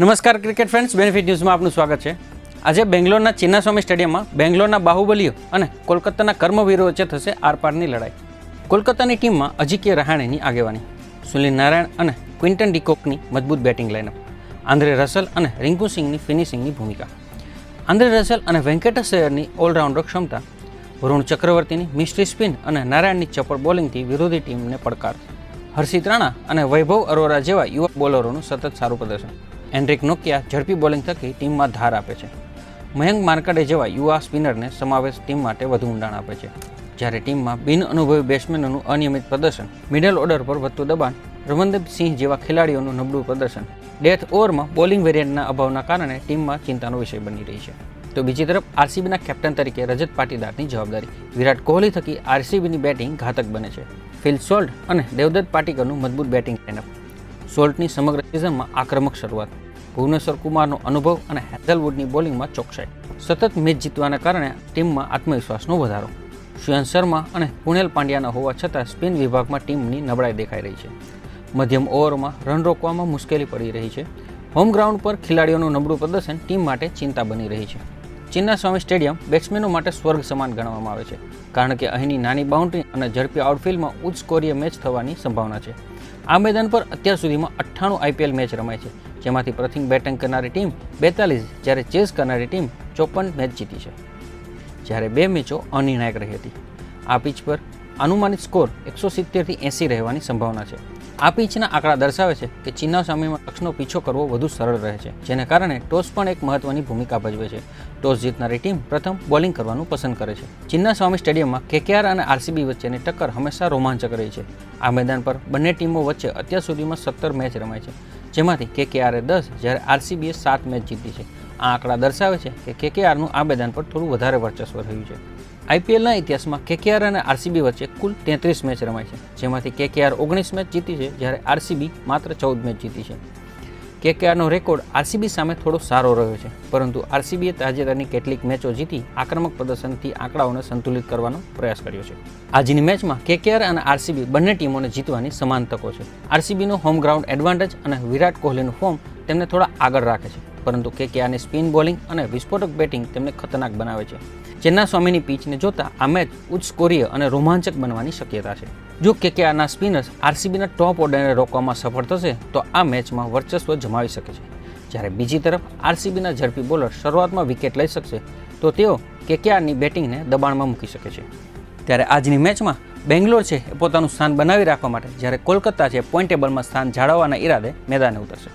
નમસ્કાર cricket friends benefit ન્યૂઝમાં આપનું સ્વાગત છે. આજે બેંગ્લોરના ચિન્નાસ્વામી સ્ટેડિયમમાં બેંગ્લોરના બાહુબલીઓ અને કોલકાતાના કર્મવીરો વચ્ચે થશે આરપારની લડાઈ. કોલકાતાની ટીમમાં અજિંક્ય રહાણેની આગેવાની, સુનિલ નારાયણ અને ક્વિન્ટન ડિકોકની મજબૂત બેટિંગ લાઇનઅપ આંદ્રે રસલ અને રિંકુ સિંહની ફિનિશિંગની ભૂમિકા. આંદ્રે રસલ અને વેંકટેશ અય્યરની ઓલરાઉન્ડર ક્ષમતા, વરુણ ચક્રવર્તીની મિસ્ટ્રી સ્પિન અને નારાયણની ચપળ બોલિંગથી વિરોધી ટીમને પડકાર. હર્ષિત રાણા અને વૈભવ અરોરા જેવા યુવા બોલરોનું સતત સારું પ્રદર્શન. એન્ડ્રિક નોકિયા ઝડપી બોલિંગ થકી ટીમમાં ધાર આપે છે. મયંક માર્કડે જેવા યુવા સ્પિનરને સમાવેશ ટીમ માટે વધુ ઊંડાણ આપે છે. જ્યારે ટીમમાં બિન અનુભવી બેટ્સમેનોનું અનિયમિત પ્રદર્શન, મિડલ ઓર્ડર પર વધતું દબાણ, રમનદીપ સિંહ જેવા ખેલાડીઓનું નબળું પ્રદર્શન, ડેથ ઓવરમાં બોલિંગ વેરિયન્ટના અભાવના કારણે ટીમમાં ચિંતાનો વિષય બની રહી છે. તો બીજી તરફ આરસીબીના કેપ્ટન તરીકે રજત પાટીદારની જવાબદારી, વિરાટ કોહલી થકી આરસીબીની બેટિંગ ઘાતક બને છે. ફિલ સોલ્ટ અને દેવદત્ત પાટીકરનું મજબૂત બેટિંગ લાઇનઅપ સોલ્ટની સમગ્ર સિઝનમાં આક્રમક શરૂઆત. ભુવનેશ્વર કુમારનો અનુભવ અને હેઝલવુડની બોલિંગમાં ચોકસાઈ. સતત મેચ જીતવાના કારણે ટીમમાં આત્મવિશ્વાસનો વધારો. શ્રેયન શર્મા અને પુણેલ પાંડ્યાના હોવા છતાં સ્પિન વિભાગમાં ટીમની નબળાઈ દેખાઈ રહી છે. મધ્યમ ઓવરમાં રન રોકવામાં મુશ્કેલી પડી રહી છે. હોમ ગ્રાઉન્ડ પર ખેલાડીઓનું નબળું પ્રદર્શન ટીમ માટે ચિંતા બની રહી છે. ચિન્નાસ્વામી સ્ટેડિયમ બેટ્સમેનો માટે સ્વર્ગ સમાન ગણવામાં આવે છે. કારણ કે અહીંની નાની બાઉન્ડ્રી અને ઝડપી આઉટફિલ્ડમાં ઉચ્ચ સ્કોરીય મેચ થવાની સંભાવના છે. આ મેદાન પર અત્યાર સુધીમાં અઠ્ઠાણું આઈપીએલ મેચ રમાય છે, જેમાંથી પ્રથમ બેટિંગ કરનારી ટીમ બેતાલીસ, જ્યારે ચેસ કરનારી ટીમ ચોપન મેચ જીતી છે. જ્યારે બે મેચો અનિર્ણાયક રહી હતી. આ પિચ પર અનુમાનિત સ્કોર એકસો સિત્તેરથી એંસી રહેવાની સંભાવના છે. આ પિચના આંકડા દર્શાવે છે કે ચીનના સામેમાં લક્ષ્યનો પીછો કરવો વધુ સરળ રહે છે, જેને કારણે ટોસ પણ એક મહત્વની ભૂમિકા ભજવે છે. ટોસ જીતનારી ટીમ પ્રથમ બોલિંગ કરવાનું પસંદ કરે છે. ચિન્ના સ્વામી સ્ટેડિયમમાં કેકેઆર અને આરસીબી વચ્ચેની ટક્કર હંમેશા રોમાંચક રહી છે. આ મેદાન પર બંને ટીમો વચ્ચે અત્યાર સુધીમાં સત્તર મેચ રમાય છે, જેમાંથી કેકેઆરે દસ જ્યારે આરસીબીએ સાત મેચ જીતી છે. આ આંકડા દર્શાવે છે કે કેકેઆરનું આ મેદાન પર થોડું વધારે વર્ચસ્વ રહ્યું છે. આઈપીએલના ઇતિહાસમાં કેકેઆર અને આરસીબી વચ્ચે કુલ તેત્રીસ મેચ રમાય છે, જેમાંથી કેકેઆર ઓગણીસ મેચ જીતી છે, જ્યારે આરસીબી માત્ર ચૌદ મેચ જીતી છે. કેકેઆરનો રેકોર્ડ આરસીબી સામે થોડો સારો રહ્યો છે, પરંતુ આરસીબીએ તાજેતરની કેટલીક મેચો જીતી આક્રમક પ્રદર્શનથી આંકડાઓને સંતુલિત કરવાનો પ્રયાસ કર્યો છે. આજની મેચમાં કેકેઆર અને આરસીબી બંને ટીમોને જીતવાની સમાન તકો છે. આરસીબીનો હોમ ગ્રાઉન્ડ એડવાન્ટેજ અને વિરાટ કોહલીનું ફોર્મ તેમને થોડા આગળ રાખે છે. પરંતુ કેકેઆરની સ્પિન બોલિંગ અને વિસ્ફોટક બેટિંગ તેમને ખતરનાક બનાવે છે. ચેન્ના સ્વામીની પીચને જોતા આ મેચ ઉચ્ચ સ્કોરીય અને રોમાંચક બનવાની શક્યતા છે. જો કેકેઆરના સ્પિનર્સ આરસીબીના ટોપ ઓર્ડરને રોકવામાં સફળ થશે, તો આ મેચમાં વર્ચસ્વ જમાવી શકે છે. જ્યારે બીજી તરફ આરસીબીના ઝડપી બોલર શરૂઆતમાં વિકેટ લઈ શકશે, તો તેઓ કેકેઆરની બેટિંગને દબાણમાં મૂકી શકે છે. ત્યારે આજની મેચમાં બેંગ્લોર છે એ પોતાનું સ્થાન બનાવી રાખવા માટે જ્યારે કોલકાતા છે પોઈન્ટ ટેબલમાં સ્થાન જાળવવાના ઈરાદે મેદાને ઉતરશે.